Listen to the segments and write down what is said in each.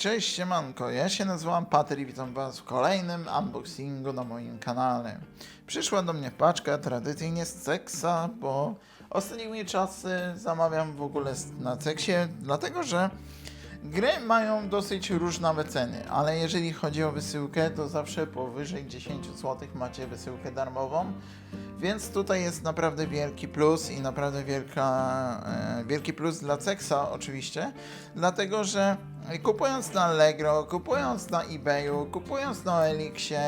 cześć siemanko, ja się nazywam Pater i witam was w kolejnym unboxingu na moim kanale. Przyszła do mnie paczka tradycyjnie z Cexa, bo ostatnimi czasy zamawiam w ogóle na Cexie, dlatego że gry mają dosyć różne ceny, ale jeżeli chodzi o wysyłkę, to zawsze powyżej 10 zł macie wysyłkę darmową. Więc tutaj jest naprawdę wielki plus i naprawdę wielka, e, wielki plus dla Cexa oczywiście, dlatego że kupując na Allegro, kupując na eBayu, kupując na Elixie,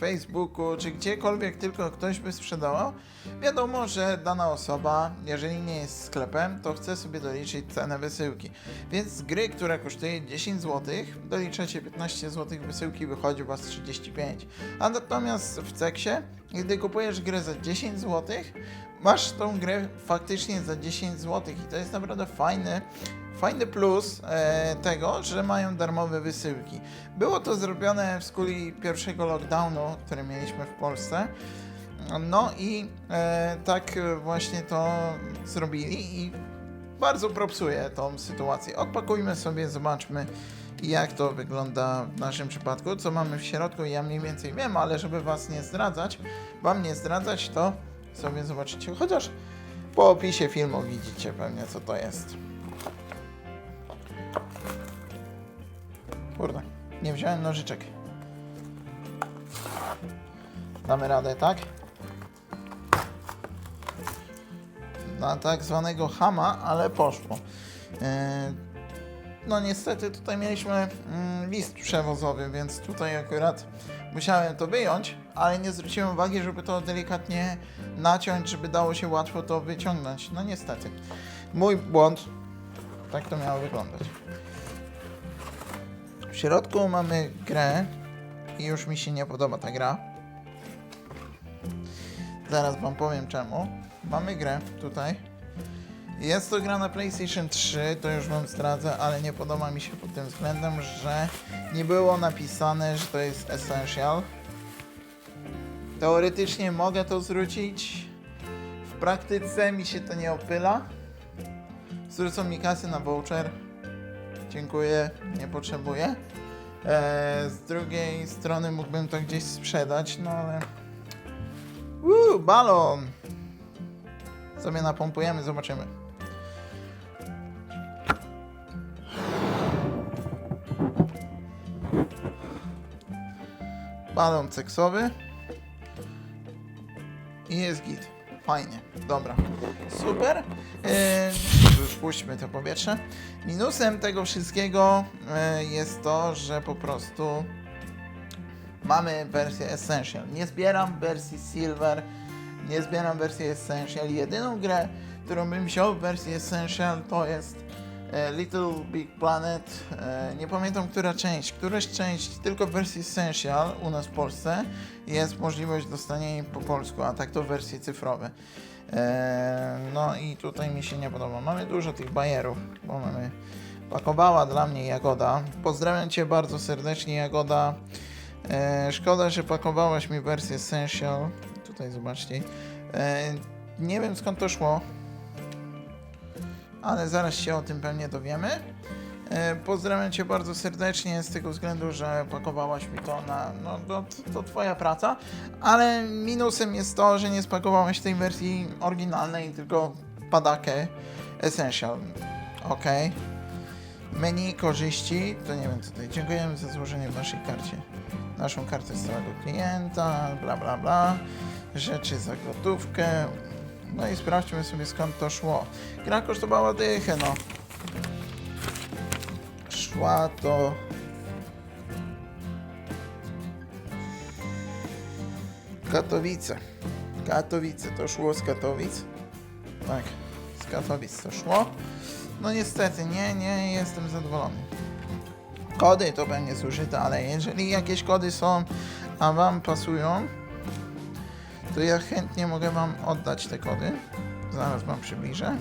Facebooku czy gdziekolwiek tylko ktoś by sprzedawał, wiadomo, że dana osoba, jeżeli nie jest sklepem, to chce sobie doliczyć cenę wysyłki. Więc z gry, która kosztuje 10 zł, doliczacie 15 zł wysyłki, wychodzi u Was 35. A natomiast w Ceksie, gdy kupujesz grę za 10 zł, masz tą grę faktycznie za 10 zł i to jest naprawdę fajny, fajny plus e, tego, że mają darmowe wysyłki. Było to zrobione w skuli pierwszego lockdownu, który mieliśmy w Polsce. No i e, tak właśnie to zrobili i bardzo propsuje tą sytuację. Odpakujmy sobie, zobaczmy jak to wygląda w naszym przypadku, co mamy w środku. Ja mniej więcej wiem, ale żeby was nie zdradzać, wam nie zdradzać, to sobie zobaczycie. Chociaż po opisie filmu widzicie pewnie co to jest. Kurde, nie wziąłem nożyczek. Damy radę, tak? Na tak zwanego hama, ale poszło. E, No niestety tutaj mieliśmy mm, list przewozowy, więc tutaj akurat musiałem to wyjąć, ale nie zwróciłem uwagi, żeby to delikatnie naciąć, żeby dało się łatwo to wyciągnąć. No niestety. Mój błąd. Tak to miało wyglądać. W środku mamy grę i już mi się nie podoba ta gra. Zaraz wam powiem czemu. Mamy grę tutaj. Jest to gra na PlayStation 3, to już wam zdradzę, ale nie podoba mi się pod tym względem, że nie było napisane, że to jest Essential. Teoretycznie mogę to zwrócić. W praktyce mi się to nie opyla. Zwrócą mi kasy na voucher. Dziękuję, nie potrzebuję. Eee, z drugiej strony mógłbym to gdzieś sprzedać, no ale... Uuu, balon! Sobie napompujemy, zobaczymy. Balon seksowy. I jest git. Fajnie, dobra. Super. Yy, Wpuśćmy to powietrze. Minusem tego wszystkiego yy, jest to, że po prostu mamy wersję Essential. Nie zbieram wersji Silver, nie zbieram wersji Essential. Jedyną grę, którą bym wziął w wersji Essential to jest e, Little Big Planet. E, nie pamiętam, która część. Któraś część tylko w wersji Essential u nas w Polsce jest możliwość dostania jej po polsku, a tak to w wersji cyfrowe. E, no i tutaj mi się nie podoba. Mamy dużo tych bajerów, bo mamy pakowała dla mnie Jagoda. Pozdrawiam Cię bardzo serdecznie, Jagoda. E, szkoda, że pakowałaś mi wersję Essential. Tutaj zobaczcie. E, nie wiem skąd to szło, ale zaraz się o tym pewnie dowiemy. E, pozdrawiam Cię bardzo serdecznie z tego względu, że pakowałaś mi to na. No, to, to Twoja praca, ale minusem jest to, że nie spakowałaś tej wersji oryginalnej, tylko padakę Essential. Ok. Menu korzyści, to nie wiem tutaj. Dziękujemy za złożenie w naszej karcie. Naszą kartę stałego klienta, bla bla bla. Rzeczy za gotówkę. No i sprawdźmy sobie skąd to szło. Gra kosztowała dychę, no. Szła to... Katowice. Katowice, to szło z Katowic. Tak, z Katowic to szło. No niestety, nie, nie jestem zadowolony. Kody to będzie zużyte, ale jeżeli jakieś kody są, a Wam pasują, to ja chętnie mogę Wam oddać te kody. Zaraz Wam przybliżę.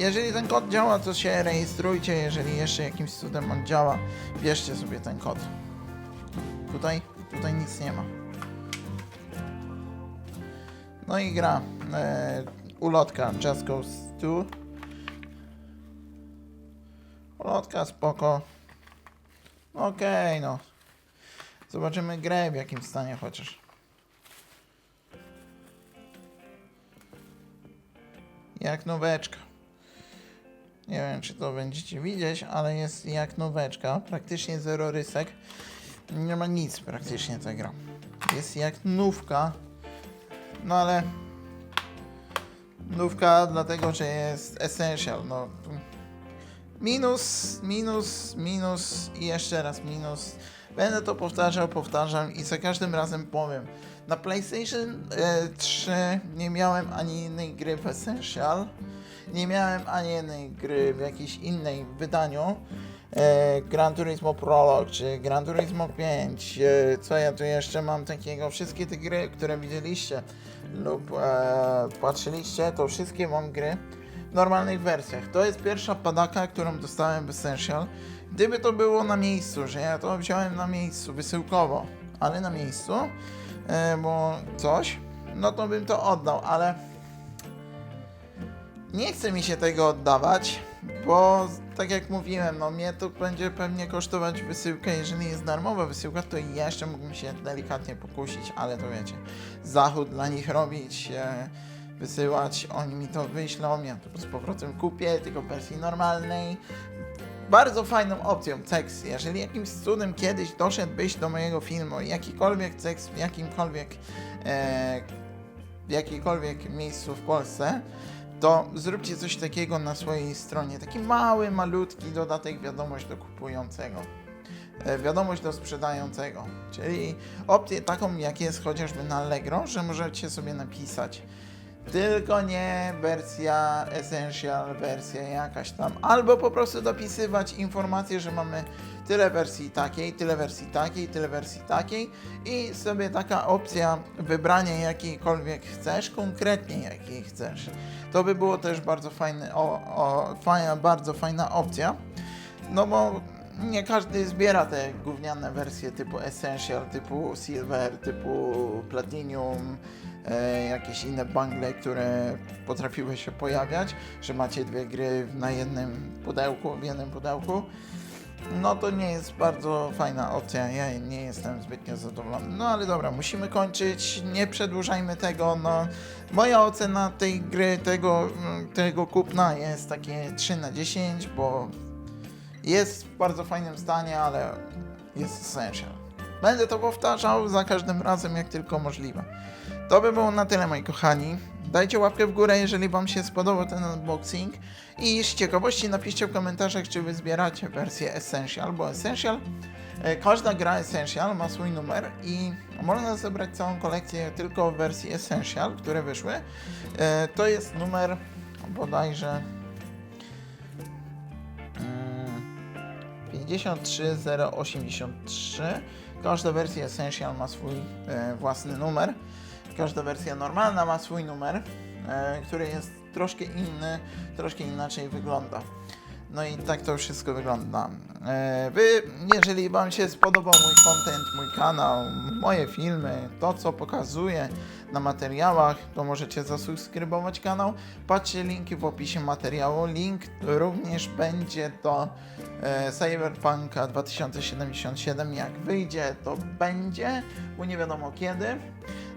Jeżeli ten kod działa, to się rejestrujcie. Jeżeli jeszcze jakimś cudem on działa, bierzcie sobie ten kod. Tutaj, tutaj nic nie ma. No i gra. E, ulotka Just Goes 2. Lotka, spoko. Okej, no. Zobaczymy grę w jakim stanie chociaż. Jak noweczka. Nie wiem, czy to będziecie widzieć, ale jest jak noweczka. Praktycznie zero rysek. Nie ma nic praktycznie ta gra. Jest jak nówka. No ale... Nówka dlatego, że jest essential. No, minus, minus, minus i jeszcze raz minus. Będę to powtarzał, powtarzam i za każdym razem powiem. Na PlayStation e, 3 nie miałem ani innej gry w Essential, nie miałem ani jednej gry w jakiejś innej wydaniu. E, Gran Turismo Prolog czy Gran Turismo 5, e, co ja tu jeszcze mam takiego, wszystkie te gry, które widzieliście lub e, patrzyliście, to wszystkie mam gry w normalnych wersjach. To jest pierwsza padaka, którą dostałem w Essential. Gdyby to było na miejscu, że ja to wziąłem na miejscu, wysyłkowo, ale na miejscu, e, bo coś, no to bym to oddał, ale nie chce mi się tego oddawać, bo tak jak mówiłem, no mnie to będzie pewnie kosztować wysyłkę, jeżeli jest darmowa wysyłka, to jeszcze mógłbym się delikatnie pokusić, ale to wiecie, zachód dla nich robić, e, wysyłać, oni mi to wyślą, ja to z powrotem kupię, tylko w wersji normalnej. Bardzo fajną opcją Cex. Jeżeli jakimś cudem kiedyś doszedłbyś do mojego filmu, jakikolwiek Cex w jakimkolwiek, e, w jakikolwiek miejscu w Polsce, to zróbcie coś takiego na swojej stronie. Taki mały, malutki dodatek wiadomość do kupującego. E, Wiadomość do sprzedającego. Czyli opcję taką, jak jest chociażby na Allegro, że możecie sobie napisać. Tylko nie wersja Essential, wersja jakaś tam. Albo po prostu dopisywać informację, że mamy tyle wersji takiej, tyle wersji takiej, tyle wersji takiej i sobie taka opcja wybrania jakiejkolwiek chcesz, konkretnie jakiej chcesz. To by było też bardzo fajne, o, o, fajna, bardzo fajna opcja. No bo nie każdy zbiera te gówniane wersje typu Essential, typu Silver, typu Platinum, jakieś inne bungle, które potrafiły się pojawiać, że macie dwie gry na jednym pudełku, w jednym pudełku. No to nie jest bardzo fajna opcja, ja nie jestem zbytnio zadowolony. No ale dobra, musimy kończyć, nie przedłużajmy tego, no. Moja ocena tej gry, tego, tego kupna jest takie 3 na 10, bo jest w bardzo fajnym stanie, ale jest essential. Będę to powtarzał za każdym razem, jak tylko możliwe. To by było na tyle, moi kochani. Dajcie łapkę w górę, jeżeli Wam się spodobał ten unboxing. I z ciekawości napiszcie w komentarzach, czy Wy zbieracie wersję Essential, bo Essential, e, każda gra Essential ma swój numer i można zebrać całą kolekcję tylko w wersji Essential, które wyszły. E, To jest numer bodajże mm, 53083. Każda wersja Essential ma swój e, własny numer. Każda wersja normalna ma swój numer, e, który jest troszkę inny, troszkę inaczej wygląda. No i tak to wszystko wygląda. E, Wy, jeżeli Wam się spodobał mój content, mój kanał, moje filmy, to co pokazuję na materiałach, to możecie zasubskrybować kanał. Patrzcie linki w opisie materiału. Link również będzie do e, Cyberpunka 2077. Jak wyjdzie, to będzie, bo nie wiadomo kiedy.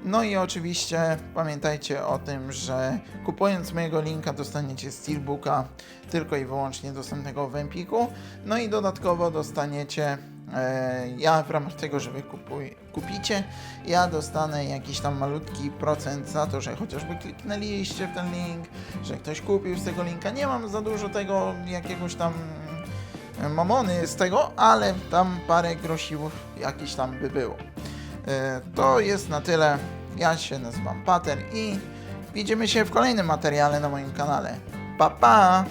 No i oczywiście pamiętajcie o tym, że kupując mojego linka dostaniecie Steelbooka tylko i wyłącznie dostępnego w Empiku. No i dodatkowo dostaniecie, e, ja w ramach tego, że wy kupuj, kupicie, ja dostanę jakiś tam malutki procent za to, że chociażby kliknęliście w ten link, że ktoś kupił z tego linka. Nie mam za dużo tego jakiegoś tam mm, mamony z tego, ale tam parę grosiłów jakiś tam by było. E, To jest na tyle. Ja się nazywam Pater i widzimy się w kolejnym materiale na moim kanale. Pa pa!